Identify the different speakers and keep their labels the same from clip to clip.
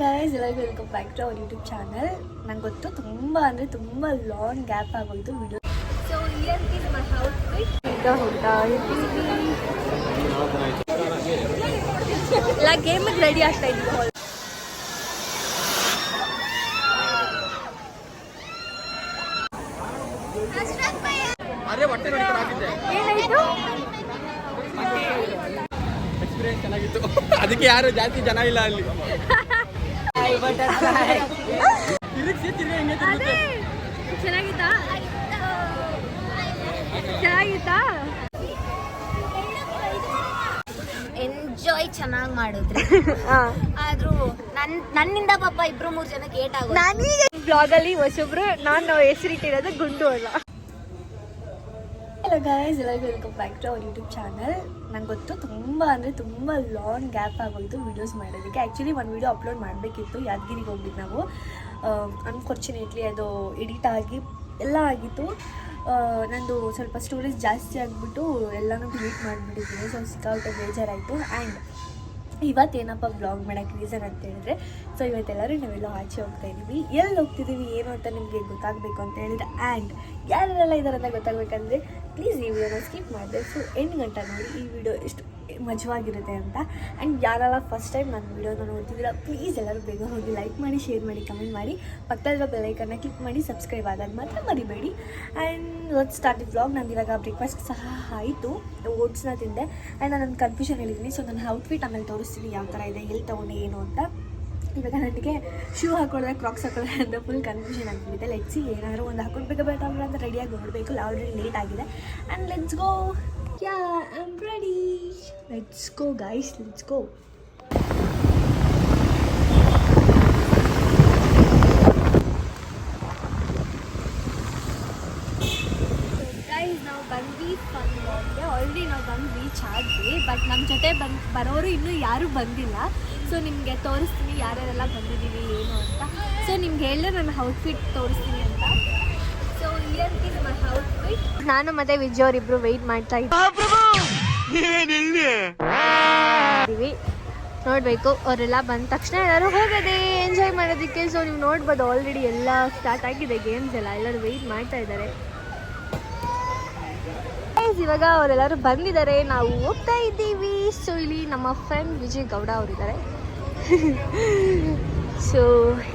Speaker 1: Guys ಎಲ್ಲರಿಗೂ welcome back to our YouTube channel ನಂಗೆ ಗೊತ್ತು ತುಂಬ ಅಂದರೆ ತುಂಬ ಲಾಂಗ್ ಗ್ಯಾಪ್ ಆಗೋಯ್ತು video so here is my outfit ಈಗ ಇದ್ದೀವಿ. ಇಲ್ಲ ಗೇಮಿಗೆ ರೆಡಿ ಆಗ್ತಾ ಇದ್ದೀವಿ.
Speaker 2: ಅರೆ ಹೊಟ್ಟೆ
Speaker 1: ಏನಾಯಿತು?
Speaker 2: ಎಕ್ಸ್ಪೀರಿಯನ್ಸ್ ಚೆನ್ನಾಗಿತ್ತು. ಅದಕ್ಕೆ ಯಾರು ಜಾಸ್ತಿ ಜನ ಇಲ್ಲ ಅಲ್ಲಿ ತಿರುಗಿಸಿ ತಿರುಗಿ ಹೆಂಗೆ ತಿರುಗುತ್ತೆ
Speaker 1: ಚೆನ್ನಾಗಿತ್ತಾ ಚೆನ್ನಾಗಿತ್ತಾ
Speaker 3: ಎಂಜಾಯ್ ಚೆನ್ನಾಗಿ ಮಾಡಿದ್ರೆ.
Speaker 1: ಹಾಂ.
Speaker 3: ಆದ್ರೂ ನನ್ ನನ್ನಿಂದ ಪಾಪ ಇಬ್ರು ಮೂರ್ ಜನ ಏಟ್ ಆಗೋ
Speaker 1: ನಾನೀಗ ಬ್ಲಾಗಲ್ಲಿ ಹೊಸೊಬ್ರು ನಾನು ಹೆಸರಿಟ್ಟಿರೋದು ಗುಂಡು ಅಲ್ಲ. ಹಲೋ ಗಾಯ್ಸ್ ಎಲ್ಲರಿಗೂ welcome back to our YouTube channel ನಂಗೆ ಗೊತ್ತು ತುಂಬ ಅಂದರೆ ತುಂಬ ಲಾಂಗ್ ಗ್ಯಾಪ್ ಆಗೋಯಿತು ವೀಡಿಯೋಸ್ ಮಾಡೋದಕ್ಕೆ. ಆ್ಯಕ್ಚುಲಿ ಒಂದು ವೀಡಿಯೋ ಅಪ್ಲೋಡ್ ಮಾಡಬೇಕಿತ್ತು, ಯಾದಗಿರಿಗೆ ಹೋಗ್ಬಿಟ್ಟು ನಾವು. ಅನ್ಫಾರ್ಚುನೇಟ್ಲಿ ಅದು ಎಡಿಟ್ ಆಗಿ ಎಲ್ಲ ಆಗಿತ್ತು. ನಂದು ಸ್ವಲ್ಪ ಸ್ಟೋರೇಜ್ ಜಾಸ್ತಿ ಆಗಿಬಿಟ್ಟು ಎಲ್ಲನೂ ಡಿಲೀಟ್ ಮಾಡಿಬಿಟ್ಟಿದ್ದೀನಿ ಸೊ ಸಿಕ್ಕಾಪಟ್ಟೆ ಬೇಜಾರಾಯಿತು. ಆ್ಯಂಡ್ ಇವತ್ತೇನಪ್ಪ ಬ್ಲಾಗ್ ಮಾಡೋಕ್ಕೆ ರೀಸನ್ ಅಂತ ಹೇಳಿದ್ರೆ ಸೊ ಇವತ್ತೆಲ್ಲರೂ ನಾವೆಲ್ಲ ಆಚೆ ಹೋಗ್ತಾ ಇದ್ದೀವಿ. ಎಲ್ಲಿ ಹೋಗ್ತಿದ್ದೀವಿ, ಏನು ಅಂತ ನಿಮಗೆ ಗೊತ್ತಾಗಬೇಕು ಅಂತ ಹೇಳಿದ್ರೆ ಆ್ಯಂಡ್ ಯಾರೆಲ್ಲ ಇದ್ದಾರೆ ಅಂತ ಗೊತ್ತಾಗಬೇಕಂದ್ರೆ ಪ್ಲೀಸ್ ಈ ವಿಡಿಯೋನ ಸ್ಕಿಪ್ ಮಾಡಿದೆ ಸೊ ಎಂಟು ಗಂಟೆ ನೋಡಿ ಈ ವಿಡಿಯೋ ಎಷ್ಟು ಮಜವಾಗಿರುತ್ತೆ ಅಂತ. ಆ್ಯಂಡ್ ಯಾರೆಲ್ಲ ಫಸ್ಟ್ ಟೈಮ್ ನನ್ನ ವಿಡಿಯೋನ ನೋಡ್ತಿದ್ದೀರಾ ಪ್ಲೀಸ್ ಎಲ್ಲರೂ ಬೇಗ ಹೋಗಿ ಲೈಕ್ ಮಾಡಿ ಶೇರ್ ಮಾಡಿ ಕಮೆಂಟ್ ಮಾಡಿ. ಪಕ್ಕದಲ್ಲಿರೋ ಬೆಲ್ಲೈಕನ್ನ ಕ್ಲಿಕ್ ಮಾಡಿ ಸಬ್ಸ್ಕ್ರೈಬ್ ಆಗೋದು ಮಾತ್ರ ಮರಿಬೇಡಿ. ಆ್ಯಂಡ್ ಲೆಟ್ ಸ್ಟಾರ್ಟ್ ವ್ಲಾಗ್ ನಂದು ಇವಾಗ ಬ್ರೇಕ್ಫಾಸ್ಟ್ ಸಹ ಆಯಿತು. ಓಟ್ಸ್ನ ತಿಂದೆ. ಆ್ಯಂಡ್ ನಾನು ಕನ್ಫ್ಯೂಷನ್ ಹೇಳಿದ್ದೀನಿ ಸೊ ನನ್ನ ಔಟ್ಫಿಟ್ ಆಮೇಲೆ ತೋರಿಸ್ತೀನಿ ಯಾವ ಥರ ಇದೆ, ಎಲ್ಲಿ ತೊಗೊಂಡೆ, ಏನು ಅಂತ. ಇವಾಗ ನನಗೆ ಶೂ ಹಾಕೊಳ್ಳೋದ್ರೆ ಕ್ರಾಕ್ಸ್ ಹಾಕೊಳ್ಳೋದ್ರೆ ಅಂತ ಫುಲ್ ಕನ್ಫ್ಯೂಷನ್ ಆಗ್ತಿದೆ ಲೆಟ್ಸಿ ಏನಾದರೂ ಒಂದು ಹಾಕೊಳ್ಬೇಕು ಬೇಡ ಅಂತ ರೆಡಿಯಾಗಿ ನೋಡಬೇಕು. ಆಲ್ರೆಡಿ ಲೇಟ್ ಆಗಿದೆ. And let's go yeah I am ready let's go guys let's go ನಾವು ಬಂದ್ವಿ ಆಲ್ರೆಡಿ ನಾವು ಬಂದು ರೀಚ್ ಆದ್ವಿ ಬಟ್ ನಮ್ಮ ಜೊತೆ ಬಂದು ಬರೋರು ಇನ್ನೂ ಯಾರೂ ಬಂದಿಲ್ಲ. ಸೊ ನಿಮಗೆ ತೋರಿಸ್ತೀನಿ ಯಾರ್ಯಾರೆಲ್ಲ ಬಂದಿದ್ದೀವಿ ಏನು ಅಂತ. ಸೊ ನಿಮ್ಗೆ ಹೇಳಿದ್ರೆ ನನ್ನ ಔಟ್ಫಿಟ್ ತೋರಿಸ್ತೀನಿ ಅಂತ. ಸೊ ಇಲ್ಲಿ ನಮ್ಮ ಔಟ್ಫಿಟ್ ನಾನು ಮತ್ತೆ ವಿಜಯ್ ಅವರಿಬ್ರು ವೆಯ್ಟ್ ಮಾಡ್ತಾ ಇದ್ದೀವಿ. ನೋಡಬೇಕು ಅವರೆಲ್ಲ ಬಂದ ತಕ್ಷಣ ಎಲ್ಲರೂ ಹೋಗೋದೆ ಎಂಜಾಯ್ ಮಾಡೋದಕ್ಕೆ. ಸೊ ನೀವು ನೋಡ್ಬೋದು ಆಲ್ರೆಡಿ ಎಲ್ಲ ಸ್ಟಾರ್ಟ್ ಆಗಿದೆ ಗೇಮ್ಸ್ ಎಲ್ಲ ಎಲ್ಲರೂ ವೆಯ್ಟ್ ಮಾಡ್ತಾ ಇದ್ದಾರೆ. ಇವಾಗ ಅವರೆಲ್ಲರೂ ಬಂದಿದ್ದಾರೆ ನಾವು ಹೋಗ್ತಾ ಇದ್ದೀವಿ. ಸೊ ಇಲ್ಲಿ ನಮ್ಮ ಫ್ರೆಂಡ್ ವಿಜಯ್ ಗೌಡ ಅವರಿದ್ದಾರೆ. ಸೊ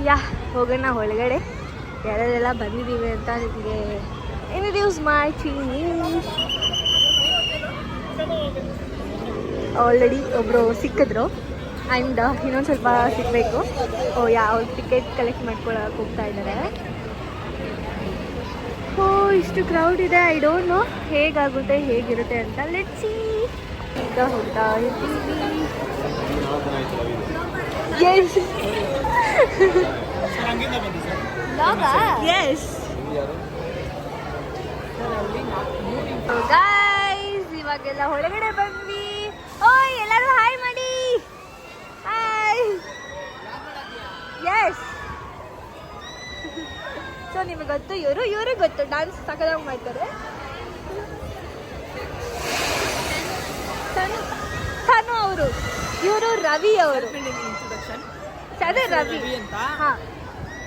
Speaker 1: ಯಾ ಹೋಗೋಣ ಒಳಗಡೆ. ಯಾರೆಲ್ಲ ಬಂದಿದ್ದೀವಿ ಅಂತ ನಿಮಗೆ ಇಂಟ್ರಡ್ಯೂಸ್ ಮಾಡ್ತೀನಿ. ಆಲ್ರೆಡಿ ಒಬ್ಬರು ಸಿಕ್ಕಿದ್ರು. ಆ್ಯಂಡ್ ಇನ್ನೊಂದು ಸ್ವಲ್ಪ ಸಿಗಬೇಕು. ಓ ಯಾ ಅವ್ರು ಟಿಕೆಟ್ ಕಲೆಕ್ಟ್ ಮಾಡ್ಕೊಳಕ್ಕೆ ಹೋಗ್ತಾ ಇದ್ದಾರೆ ಓ ಇಷ್ಟು ಕ್ರೌಡ್ ಇದೆ. ಐ ಡೋಂಟ್ ನೋ ಹೇಗಾಗುತ್ತೆ, ಹೇಗಿರುತ್ತೆ ಅಂತ. ಲೆಟ್ಸಿ ಈಗ ಹೋಗ್ತಾ ಇದ್ದೀವಿ. ಎಸ್ ಎಸ್ ಗೈಸ್ ಇವಾಗೆಲ್ಲ ಹೊರಗಡೆ ಬಂದ್ವಿ ಓಯ್ ಎಲ್ಲರೂ ಹಾಯ್ ಮಾಡಿ. ಹಾಯ್ ಎಸ್ ಸೊ ನಿಮಗೆ ಗೊತ್ತು ಇವರು ಇವರು ಗೊತ್ತು. ಡಾನ್ಸ್ ಸಕಲಾಗಿ ಮಾಡ್ತಾರೆ. ತನು ತನು ಅವರು. ಇವರು ರವಿ ಅವರು. ಅದೇ ರವಿ.
Speaker 2: ಅಂತ
Speaker 1: ಹಾ.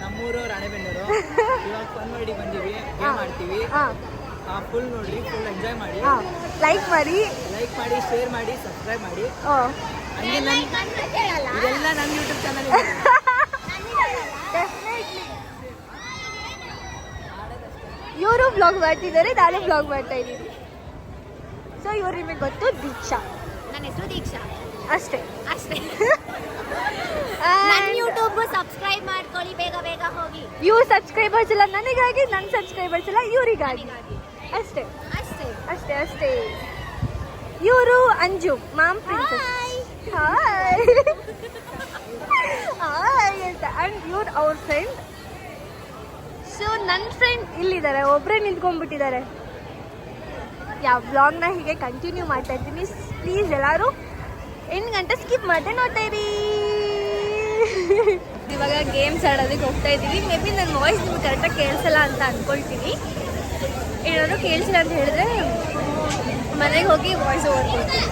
Speaker 2: ನಮ್ಮೂರು ರಾಣೆಬೆನ್ನೂರು. ಇವಾಗ ಫನ್ ಮಾಡಿ ಬಂದಿವಿ. ಗೇಮ್ ಆಡ್ತೀವಿ.
Speaker 1: ಹಾ.
Speaker 2: ಫುಲ್ ನೋಡಿ ಫುಲ್ ಎಂಜಾಯ್ ಮಾಡಿ.
Speaker 1: ಹಾ. ಲೈಕ್ ಮಾಡಿ.
Speaker 2: ಲೈಕ್ ಮಾಡಿ ಶೇರ್ ಮಾಡಿ ಸಬ್ಸ್ಕ್ರೈಬ್ ಮಾಡಿ. ಹಂಗೆ ನನ್ನ ಇದೆಲ್ಲ ನನ್ನ ಯೂಟ್ಯೂಬ್ ಚಾನಲ್
Speaker 1: ಇವರು ಬ್ಲಾಗ್ ಮಾಡ್ತಿದ್ದಾರೆ ನಾನು ಬ್ಲಾಗ್ ಮಾಡ್ತಾ ಇದ್ದೀನಿ. ಸೊ ಇವ್ರು ನಿಮಗೆ ಗೊತ್ತು ದೀಕ್ಷಾ.
Speaker 3: ನನ್ನ ಹೆಸರು ದೀಕ್ಷಾ.
Speaker 1: ಅಷ್ಟೇ.
Speaker 3: ಅಷ್ಟೇ. ಸಬ್ಸ್ಕ್ರೈಬ್ ಮಾಡ್ಕೊಳ್ಳಿ ಬೇಗ ಬೇಗ ಹೋಗಿ.
Speaker 1: ಇವ್ರ ಸಬ್ಸ್ಕ್ರೈಬರ್ಸ್ ಇಲ್ಲ ನನಗಾಗಿ ನನ್ನ ಸಬ್ಸ್ಕ್ರೈಬರ್ಸ್ ಇಲ್ಲ ಇವರಿಗಾಗಿ. ಅಷ್ಟೇ.
Speaker 3: ಅಷ್ಟೇ.
Speaker 1: ಅಷ್ಟೇ ಅಷ್ಟೇ. ಇವರು Anju mom princess hi hi ಅಂತ. ಅಂಡ್ ಇವ್ರು ಅವ್ರ ಫ್ರೆಂಡ್ ಸೊ ನನ್ನ ಫ್ರೆಂಡ್ ಇಲ್ಲಿದ್ದಾರೆ. ಒಬ್ಬರೇ ನಿಂತ್ಕೊಂಡ್ಬಿಟ್ಟಿದ್ದಾರೆ. ಯಾವ ಬ್ಲಾಗ್ನ ಹೀಗೆ ಕಂಟಿನ್ಯೂ ಮಾಡ್ತಾ ಇರ್ತೀನಿ ಪ್ಲೀಸ್ ಎಲ್ಲರೂ ಎಂಟು ಗಂಟೆ ಸ್ಕಿಪ್ ಮಾಡದೆ ನೋಡ್ತಾ ಇರಿ. ಇವಾಗ ಗೇಮ್ಸ್ ಆಡೋದಕ್ಕೆ ಹೋಗ್ತಾ ಇದ್ದೀವಿ. ಮೇ ಬಿ ನನ್ನ ವಾಯ್ಸ್ ನಿಮ್ಗೆ ಕರೆಕ್ಟಾಗಿ ಕೇಳಿಸಲ್ಲ ಅಂತ ಅಂದ್ಕೊಳ್ತೀನಿ ಏನಾದರೂ ಕೇಳಿಸಿಲ್ಲ ಅಂತ ಹೇಳಿದ್ರೆ ಮನೆಗೆ ಹೋಗಿ ವಾಯ್ಸ್ ಓವರ್ ಕೊಡ್ತೀನಿ.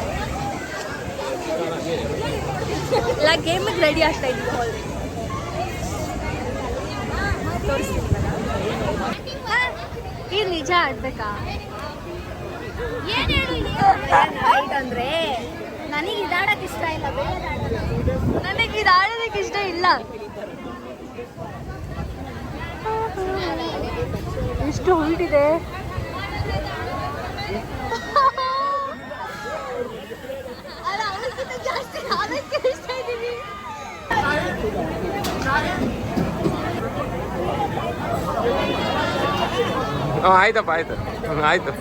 Speaker 1: ಇಲ್ಲ ಗೇಮಿಗೆ ರೆಡಿ ಆಗ್ತಾ ಇದ್ದೀವಿ ಆಲ್ರೆಡಿ ತೋರಿಸ್ತೀನಿ ಈ ನಿಜ ಆಡ್ಬೇಕಾ? ಹೈಟ್ ಅಂದ್ರೆ?
Speaker 3: ನನಗೆ ಇದಾಡಕ್ ಇಷ್ಟ ಇಲ್ಲ ಬೇರೆ.
Speaker 1: ನನಗೆ ಇದು ಆಡೋದಕ್ಕೆ ಇಷ್ಟ ಇಲ್ಲ. ಎಷ್ಟು
Speaker 4: ಹ್ಞೂ ಆಯ್ತಪ್ಪ ಆಯ್ತು. ಆಯ್ತು.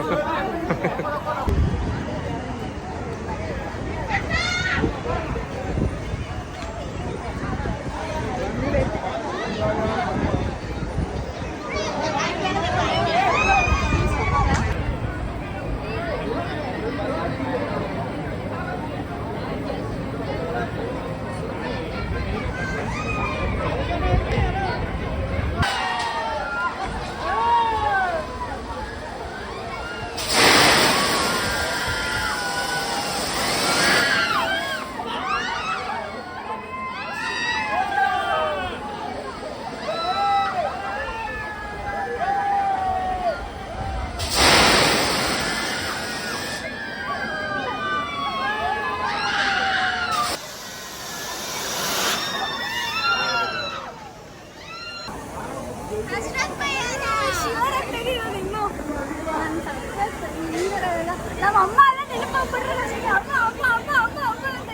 Speaker 3: ನಮ್ಮ ಅಮ್ಮ ಎಲ್ಲ ನೆನಪಾಗ್ಬಿಟ್ರೆ ನನಗೆ ಅಮ್ಮ ಅಮ್ಮ ಅಮ್ಮ ಅಮ್ಮ ಅಮ್ಮ ಅಂತ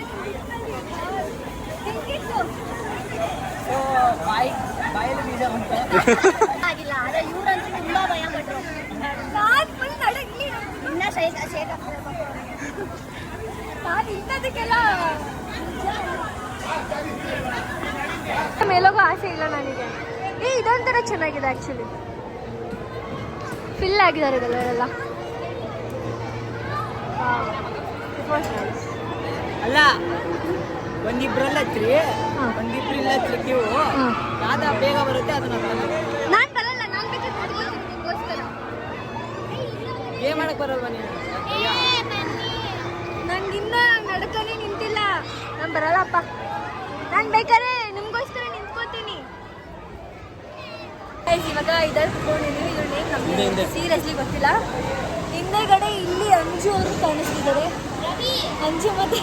Speaker 3: ಹೆಂಗಿತ್ತು?
Speaker 2: ಬಾಯಿ ಬಾಯಲ್ಲಿ ಬೀಜ ಬಂತು.
Speaker 3: ಆಗಿಲ್ಲ ಆದ್ರೆ ಇವ್ರಂತೂ ತುಂಬಾ ಭಯ ಪಟ್ರು. ನಾನ್ ಫುಲ್ ನಡಗ್ಲಿ ಇನ್ನ ಶೇಕ್ ಶೇಕ್ ನಾನು ಇಂಥದಕ್ಕೆಲ್ಲ
Speaker 1: ಮೇಲೋಗೋ ಆಸೆ ಇಲ್ಲ ನನಗೆ. ಏ ಇದೊಂಥರ ಚೆನ್ನಾಗಿದೆ ಆ್ಯಕ್ಚುಲಿ ಫಿಲ್ ಆಗಿದ್ದಾರೆ ಇದೆಲ್ಲ
Speaker 2: ಅಲ್ಲ ಒಂದಿಬ್ರಲ್ಲ ಹಚ್ರಿ ಒಂದಿಬ್ರಿಲ್ಲ ಹಚ್ರಿ ನೀವು ಯಾವ್ದ ಬೇಗ ಬರುತ್ತೆ ಅದನ್ನ
Speaker 3: ನಾನು ಬರಲ್ಲ ನಾನು ಬೇಕಾದ್ರೆ
Speaker 2: ಏನ್ ಮಾಡಕ್ ಬರಲ್ವ ನೀನು
Speaker 1: ನಂಗೆ ಇನ್ನೂ ನಡ್ಕನೇ ನಿಂತಿಲ್ಲ. ನಾನು ಬರಲ್ಲಪ್ಪ. ನಾನು ಬೇಕಾದ್ರೆ ನಿಮ್ಗೋಸ್ಕರ ನಿಂತ್ಕೋತೀನಿ. ಇವಾಗ ಇದ್ರಲ್ಲಿ ಕುತ್ಕೊಂಡಿದ್ದೀವಿ ಇವ್ರ ನೇಮ್. ನಮಗೆ ಸೀರಿಯಸ್ಲಿ ಗೊತ್ತಿಲ್ಲ. ಹಿಂದೆಗಡೆ ಇಲ್ಲಿ ಅಂಜು ಅವರು ಕಾಣಿಸ್ತಿದ್ದಾರೆ. ಅಂಜು ಮತ್ತೆ.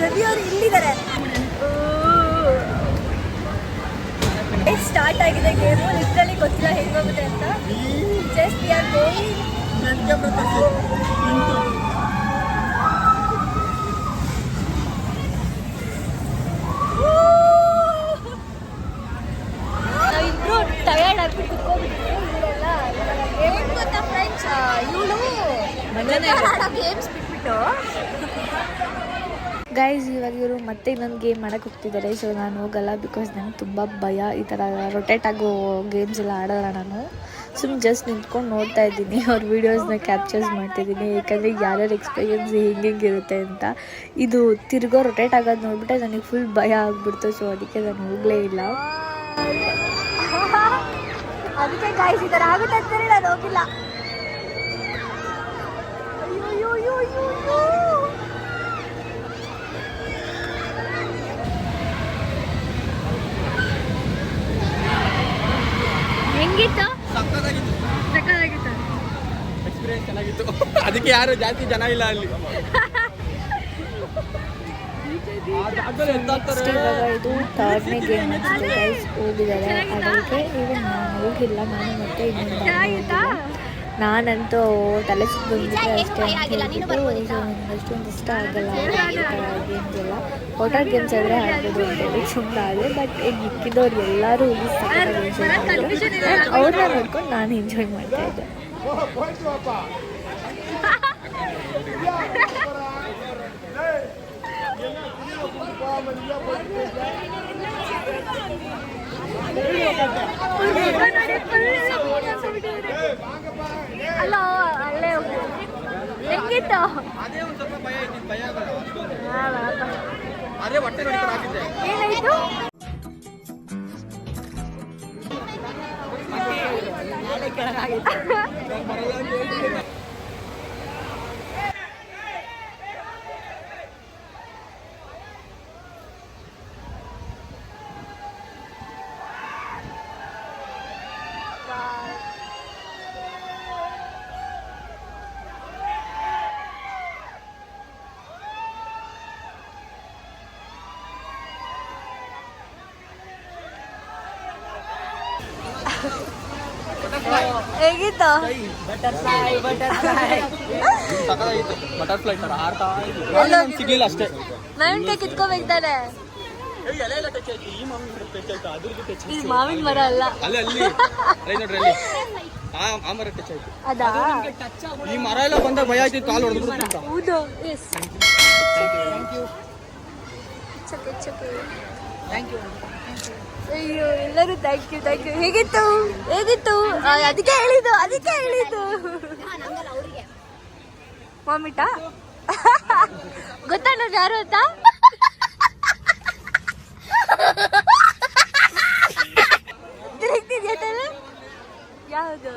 Speaker 1: ರವಿ ಅವರು ಇಲ್ಲಿದ್ದಾರೆ. ಸ್ಟಾರ್ಟ್ ಆಗಿದೆ. ಗೇಮು ಲಿಟ್ರಲಿ ಗೊತ್ತಿಲ್ಲ ಹೇಗೆ ಹೋಗುತ್ತೆ ಅಂತ. ಜಸ್ಟ್ ವಿ ಆರ್ ಗೋಯಿಂಗ್ ನಾವಿಬ್ರು ಟಯರ್ಡ್ ಆಗ್ಬಿಟ್ಟು ಕುತ್ಕೊಂಡ್ಬಿಟ್ಟಿದ್ವಿ ಇವರೆಲ್ಲ ಏನು ಗೊತ್ತಾ ಫ್ರೆಂಡ್ಸ್ ಇವಳು ಆಡೋ ಗೇಮ್ಸ್ ಬಿಟ್ಬಿಟ್ಟು ಗೈಸ್ ಇವಾಗ ಇವರು ಮತ್ತೆ ಇನ್ನೊಂದು ಗೇಮ್ ಮಾಡಕ್ಕೆ ಹೋಗ್ತಿದ್ದಾರೆ. ಸೊ ನಾನು ಹೋಗಲ್ಲ ಬಿಕಾಸ್ ನಂಗೆ ತುಂಬ ಭಯ ಈ ಥರ ರೊಟೇಟ್ ಆಗೋ ಗೇಮ್ಸ್ ಎಲ್ಲ ಆಡೋಲ್ಲ ನಾನು. ಸುಮ್ಮನೆ ಜಸ್ಟ್ ನಿಂತ್ಕೊಂಡು ನೋಡ್ತಾ ಇದ್ದೀನಿ. ಅವ್ರ ವೀಡಿಯೋಸ್ನ ಕ್ಯಾಪ್ಚರ್ಸ್ ಮಾಡ್ತಿದ್ದೀನಿ ಯಾಕಂದರೆ ಯಾರ್ಯಾರ ಎಕ್ಸ್ಪೀರಿಯನ್ಸ್ ಹೆಂಗೆ ಇರುತ್ತೆ ಅಂತ. ಇದು ತಿರ್ಗೋ ರೊಟೇಟ್ ಆಗೋದು ನೋಡಿಬಿಟ್ಟೆ ನನಗೆ ಫುಲ್ ಭಯ ಆಗಿಬಿಡ್ತು. ಸೊ ಅದಕ್ಕೆ ನಾನು ಹೋಗಲೇ ಇಲ್ಲ. ಅದಕ್ಕೆ ಥರ ಆಗುತ್ತೆ ಅಂತಾನೆ ನಾನು ಹೋಗಿಲ್ಲ. ಹೆಂಗಿತ್ತು? ಸಕ್ಕತ್ತಾಗಿತ್ತು.
Speaker 4: ಎಕ್ಸ್ಪೀರಿಯನ್ಸ್ ಚೆನ್ನಾಗಿತ್ತು. ಅದಕ್ಕೆ ಯಾರು ಜಾಸ್ತಿ ಜನ ಇಲ್ಲ ಅಲ್ಲಿ. ಆ
Speaker 1: ಇವಾಗ ಇದು ಥರ್ಡ್ನೇ ಗೇಮ್ ಅನ್ಸುತ್ತೆ ಗೈಸ್ ಹೋಗಿದ್ದಾರೆ. ಅದಕ್ಕೆ ಈಗ ನಾನು ಹೋಗಿಲ್ಲ ನಾನು ಮತ್ತೆ ಇನ್ನೊಂದು. ನಾನಂತೂ ತಲೆ ಸುತ್ತ ಬಂದ್ಬಿಟ್ರೆ ಅಷ್ಟೇ ಹೇಳ್ಬಿಟ್ಟು ಅಷ್ಟೊಂದು ಇಷ್ಟ ಆಗಲ್ಲ ಗೇಮ್ಸ್ ಎಲ್ಲ ವಾಟರ್ ಗೇಮ್ಸ್ ಆದರೆ ಆಡೋದು ಅಂತೇಳಿ ಸುಮ್ಮನೆ ಆದರೆ ಬಟ್ ಮಿಕ್ಕಿದವ್ರು ಎಲ್ಲರೂ ಅವ್ರನ್ನ ನೋಡ್ಕೊಂಡು ನಾನು ಎಂಜಾಯ್ ಮಾಡ್ತಾ
Speaker 4: から投げ
Speaker 1: て。
Speaker 2: Thank you.
Speaker 1: ಹೇಗಿತ್ತು?
Speaker 2: ಬಟರ್ಫ್ಲೈ
Speaker 4: ತರ ಆಡ್ತಾ ಸಿಗ್ಲಿಲ್ಲ ಅಷ್ಟೇ. ಮಾವಿನ ಟಚ್ ಆಯ್ತು ಅದ್ರದ್ದು ಟಚ್
Speaker 1: ಇದು ಮಾವಿನ ಮರ ಅಲ್ಲ.
Speaker 4: ಅಲ್ಲಿ ಅಲ್ಲಿ. ಅಲ್ಲಿ ನೋಡ್ರಿ ಅಲ್ಲಿ. ಆ ಆ ಮರ ಟಚ್ ಆಯ್ತು
Speaker 1: ಅದಾ?
Speaker 4: ಈ ಮರ ಎಲ್ಲ ಬಂದಾಗ ಭಯ ಆಯ್ತು ಕಾಲು ಹೊಡೆದು ಅಂತ.
Speaker 1: ಹೌದು ಎಸ್
Speaker 2: ಥ್ಯಾಂಕ್ ಯು
Speaker 1: ಅಯ್ಯೋ ಎಲ್ಲರೂ ಥ್ಯಾಂಕ್ ಯು ಥ್ಯಾಂಕ್ ಯು ಹೇಗಿತ್ತು? ಹೇಗಿತ್ತು? ಅದಕ್ಕೆ ಹೇಳಿದ್ದು ಅದಕ್ಕೆ ಹೇಳಿದ್ದು. ವಾಮಿಟಾ ಗೊತ್ತಾ ನಾನು ಯಾರು ಅಂತ? ಯಾವುದು?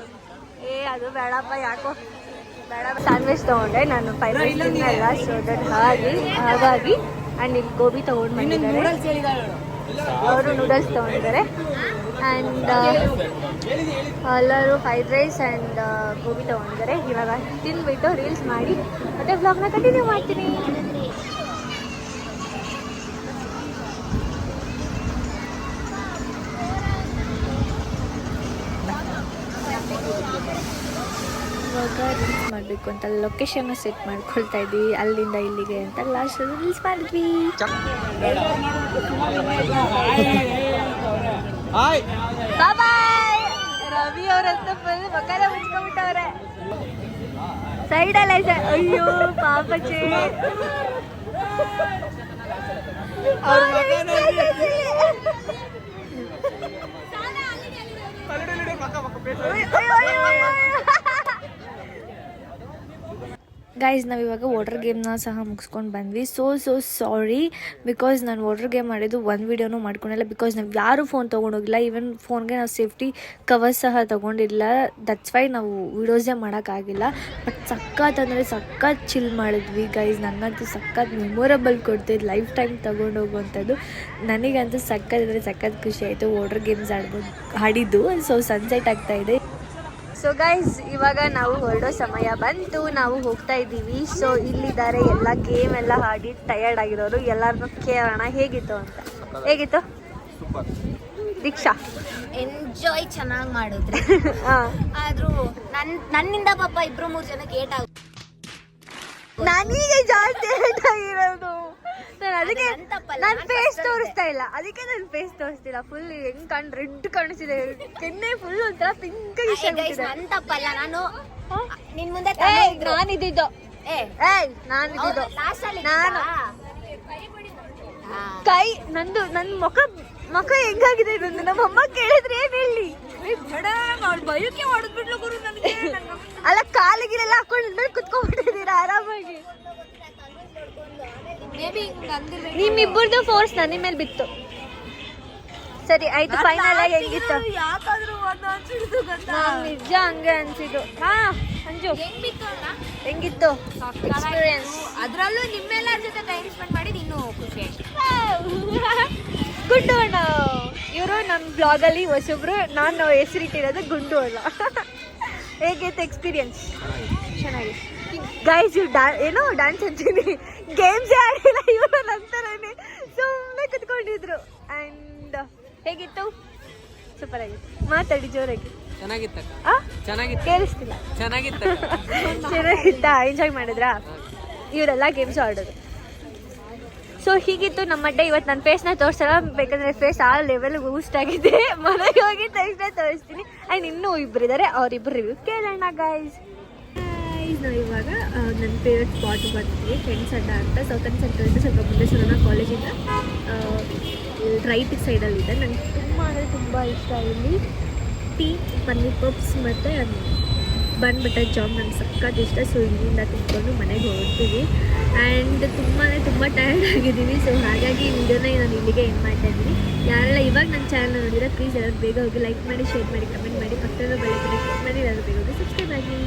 Speaker 1: ಏ ಅದು ಬೇಡಪ್ಪ ಯಾಕೋ. ಬೇಡ ಸ್ಯಾಂಡ್ವಿಚ್ ತಗೊಂಡೆ. ನಾನು ಫೈವ್ ತಿನ್ನಲ್ಲ ಸೊ ದಟ್ ಹಾಗೆ ಹಾಗಾಗಿ ಆ್ಯಂಡ್ ಇಲ್ಲಿ ಗೋಬಿ ತೊಗೊಂಡು ಬಂದಿದ್ದಾರೆ. ಅವರು ನೂಡಲ್ಸ್ ತೊಗೊಂಡಿದ್ದಾರೆ. ಆ್ಯಂಡ್ ಎಲ್ಲರೂ ಫ್ರೈಡ್ ರೈಸ್ ಆ್ಯಂಡ್ ಗೋಬಿ ತೊಗೊಂಡಿದ್ದಾರೆ. ಇವಾಗ ತಿಂದುಬಿಟ್ಟು ರೀಲ್ಸ್ ಮಾಡಿ. ಮತ್ತೆ ವ್ಲಾಗ್ನ ಕಂಟಿನ್ಯೂ ಮಾಡ್ತೀನಿ. ಮಾಡಬೇಕು ಅಂತ ಲೊಕೇಶನ್ ಸೆಟ್ ಮಾಡ್ಕೊಳ್ತಾ ಇದ್ವಿ ಅಲ್ಲಿಂದ ಇಲ್ಲಿಗೆ ಅಂತ ಲಾಸ್ಟ್ ರೀಲ್ಸ್ ಮಾಡಿದ್ವಿ.
Speaker 4: ಹಾಯ್
Speaker 1: ಬಾಯ್ ರವಿ ಅವ್ರಂತ ಫುಲ್ ಮಕ್ಕಳ ಮುಚ್ಕೊಂಡ್ಬಿಟ್ಟವ್ರೆ. ಸೈಡ್ ಅಲ್ಲ ಸರ್ ಅಯ್ಯೋ ಪಾಪಚೆ ಅವ್ರ ಗೈಸ್ ನಾವು ಇವಾಗ ವಾಟರ್ ಗೇಮ್ನ ಸಹ ಮುಗಿಸ್ಕೊಂಡು ಬಂದ್ವಿ. ಸೊ ಸೊ ಸಾರಿ ಬಿಕಾಸ್ ನಾನು ವಾಟರ್ ಗೇಮ್ ಮಾಡಿದ್ದು ಒಂದು ವೀಡಿಯೋನೂ ಮಾಡ್ಕೊಂಡಿಲ್ಲ. ಬಿಕಾಸ್ ನಾವು ಯಾರೂ ಫೋನ್ ತೊಗೊಂಡೋಗಿಲ್ಲ. ಈವನ್ ಫೋನ್ಗೆ ನಾವು ಸೇಫ್ಟಿ ಕವರ್ಸ್ ಸಹ ತೊಗೊಂಡಿಲ್ಲ. ದಟ್ಸ್ ವೈ ನಾವು ವೀಡಿಯೋಸೇ ಮಾಡೋಕ್ಕಾಗಿಲ್ಲ. ಬಟ್ ಸಖತ್ ಅಂದರೆ ಸಖತ್ ಚಿಲ್ ಮಾಡಿದ್ವಿ ಗೈಸ್ ನನಗಂತೂ ಸಖತ್ ಮೆಮೊರಬಲ್ ಕೊಡ್ತಿದ್ದು ಲೈಫ್ ಟೈಮ್ ತೊಗೊಂಡೋಗುವಂಥದ್ದು. ನನಗಂತೂ ಸಖತ್ ಅಂದರೆ ಸಖತ್ ಖುಷಿ ಆಯಿತು. ವಾಟರ್ ಗೇಮ್ಸ್ ಆಡ್ಬೋದು ಆಡಿದ್ದು. ಸೊ ಸನ್ಸೆಟ್ ಆಗ್ತಾಯಿದೆ ಸೊ ಗೈಸ್ ಇವಾಗ ನಾವು ಹೊರಡೋ ಸಮಯ ಬಂತು. ನಾವು ಹೋಗ್ತಾ ಇದ್ದೀವಿ. ಸೊ ಇಲ್ಲಿದ್ದಾರೆ ಎಲ್ಲ ಗೇಮ್ ಎಲ್ಲ ಆಡಿ ಟಯರ್ಡ್ ಆಗಿರೋರು. ಎಲ್ಲರನ್ನೂ ಕೇಳೋಣ. ಹೇಗಿತ್ತು ಅಂತ? ಹೇಗಿತ್ತು? ದೀಕ್ಷಾ.
Speaker 3: ಎಂಜಾಯ್ ಚೆನ್ನಾಗಿ ಮಾಡಿದ್ರೆ. ಆದ್ರೂ ನನ್ ನನ್ನಿಂದ ಪಾಪ ಇಬ್ರು ಮೂರು ಜನಕ್ಕೆ ಏಟ್ ಆಗ
Speaker 1: ನನಗೆ ಜಾಸ್ತಿ ಏಟ್ ಆಗಿರೋದು. ಅದಕ್ಕೆ
Speaker 3: ನನ್
Speaker 1: ಫೇಸ್ ತೋರಿಸ್ತಾ ಇಲ್ಲ. ಅದಕ್ಕೆ ನಾನು ಫೇಸ್ ತೋರಿಸ್ತಿಲ್ಲ. ಫುಲ್ ಹೆಂಗ್ ಕಣ್ ರೆಡ್ ಕಾಣಿಸಿದೆ ಕೆನ್ನೆ ಫುಲ್ ಒಂಥರ ಪಿಂಕ್
Speaker 3: ನನ್ ತಪ್ಪಲ್ಲ. ನಾನು ನಿನ್ ಮುಂದೆ
Speaker 1: ನಾನು ಇದ್ದಿದ್ದು.
Speaker 3: ಏ.
Speaker 1: ಏಯ್ ನಾನು ಇದ್ದಿದ್ದು. ನಾನು ಕೈ ನಂದು ನನ್ನ ಮುಖ ಮುಖ ಹೆಂಗಾಗಿದೆ ನಂದು? ನಮ್ಮ ಅಮ್ಮ ಕೇಳಿದ್ರೆ ಏನ್ ಹೇಳಿ? ಭಯಕ್ಕೆ ಹೊಡೆದ್ಬಿಟ್ಲು ಗುರು ನನಗೆ. ಅಲ್ಲ ಕಾಲಿಗಿರೆಲ್ಲ ಹಾಕೊಂಡು ಮೇಲೆ ಕುತ್ಕೊಂಡ್ಬಿಟ್ಟಿದ್ದೀರಾ? ಆರಾಮಾಗಿ. ನಿಮ್ಮಿಬ್ಬರದು ಫೋರ್ಸ್ ನನ್ನ ಮೇಲೆ ಬಿತ್ತು. ಸರಿ ಆಯ್ತು ಫೈನಲ್ ಆಗಿ ಹೆಂಗಿತ್ತು? ನಿಜ ಹಂಗೆ ಅನ್ಸಿದ್ದು. ಹಾ ಅಂಜು. ಹೆಂಗಿತ್ತು? ಎಕ್ಸ್ಪೀರಿಯನ್ಸ್
Speaker 3: ಅದರಲ್ಲೂ ನಿಮ್ಮೆಲ್ಲರ ಜೊತೆ ಟೈಮ್ ಸ್ಪೆಂಡ್ ಮಾಡಿ ಇನ್ನೂ ಖುಷಿ ಆಯ್ತು.
Speaker 1: ಗುಂಡು ಅಣ್ಣ. ಇವರು ನಮ್ಮ ಬ್ಲಾಗಲ್ಲಿ ಹೊಸೊಬ್ರು ನಾನು ಹೆಸರಿಟ್ಟಿರೋದು ಗುಂಡು ಅಲ್ಲ ಹೇಗಿತ್ತು ಎಕ್ಸ್ಪೀರಿಯನ್ಸ್ ಚೆನ್ನಾಗಿ ಗೈಸ್ ಇವ್ ಡಾ ಏನೋ ಡ್ಯಾನ್ಸ್ ಅಂತೀನಿ ಗೇಮ್ಸ್ ಆಡಿಲ್ಲ ಇವರು ನಂತರನೇ ಸುಮ್ಮನೆ ಕುತ್ಕೊಂಡಿದ್ರು. ಅಂಡ್ ಹೇಗಿತ್ತು? ಸೂಪರ್ ಆಗಿತ್ತು ಮಾತಾಡಿ ಜೋರಾಗಿ. ಚೆನ್ನಾಗಿತ್ತು
Speaker 2: ಚೆನ್ನಾಗಿತ್ತು.
Speaker 1: ಕೇಳಿಸ್ತಿಲ್ಲ.
Speaker 2: ಚೆನ್ನಾಗಿತ್ತ
Speaker 1: ಚೆನ್ನಾಗಿತ್ತಾ? ಎಂಜಾಯ್ ಮಾಡಿದ್ರಾ? ಇವರೆಲ್ಲ ಗೇಮ್ಸ್ ಆಡೋದು. ಸೊ ಹೀಗಿತ್ತು ನಮ್ಮ ಡೇ ಇವತ್ತು ನನ್ನ ಫೇಸ್ನ ತೋರಿಸಲ್ಲ. ಬೇಕಂದ್ರೆ ಫೇಸ್ ಆ ಲೆವೆಲ್ ಬೂಸ್ಟ್ ಆಗಿದೆ. ಮನೆಗೆ ಹೋಗಿ ತಕ್ಷಣ ತೋರಿಸ್ತೀನಿ. ಆ್ಯಂಡ್ ಇನ್ನೂ ಇಬ್ಬರಿದ್ದಾರೆ ಅವರಿಬ್ಬರು ರಿವ್ಯೂ ಕೇಳೋಣ ಗೈಸ್ ಇವಾಗ ನನ್ನ ಫೇವ್ರೆಟ್ ಸ್ಪಾಟ್ ಬರ್ತೀವಿ ಫ್ರೆಂಡ್ಸ್ ಅಡ್ಡ ಅಂತ ಸೌತನ್ ಇಂದ ಸ್ವಲ್ಪ ಕಾಲೇಜಿನ ಕಾಲೇಜಿಂದ ರೈಟ್ ಸೈಡಲ್ಲಿದೆ ನನಗೆ ತುಂಬ ಅಂದರೆ ತುಂಬ ಇಷ್ಟ. ಇಲ್ಲಿ ಟೀ ಪನ್ನೀರ್ ಪಪ್ಸ್ ಮತ್ತು ಬನ್ ಬಟರ್ ಜಾಮ್ ನಂಗೆ ಸಖತ್ ಇಷ್ಟ. ಸೊ ಇಲ್ಲಿಂದ ತಿಂದ್ಕೊಂಡು ಮನೆಗೆ ಹೊರಡ್ತೀವಿ. ಆ್ಯಂಡ್ ತುಂಬಾ ತುಂಬ ಟಯರ್ಡ್ ಆಗಿದ್ದೀನಿ. ಸೊ ಹಾಗಾಗಿ ವಿಡಿಯೋನ ನಾನು ಇಲ್ಲಿಗೆ ಎಂಡ್ ಮಾಡ್ತಾ ಇದ್ದೀನಿ. ಯಾರೆಲ್ಲ ಇವಾಗ ನನ್ನ ಚಾನಲ್ ನೋಡಿದ್ರೆ ಪ್ಲೀಸ್ ಎಲ್ಲರೂ ಬೇಗ ಹೋಗಿ ಲೈಕ್ ಮಾಡಿ ಶೇರ್ ಮಾಡಿ ಕಮೆಂಟ್ ಮಾಡಿ. ಪಕ್ಕದ ಬೆಳಗ್ಗೆ ಕ್ಲಿಕ್ ಮಾಡಿ, ಎಲ್ಲರೂ ಬೇಗ ಹೋಗಿ ಸಬ್ಸ್ಕ್ರೈಬ್ ಆಗಿ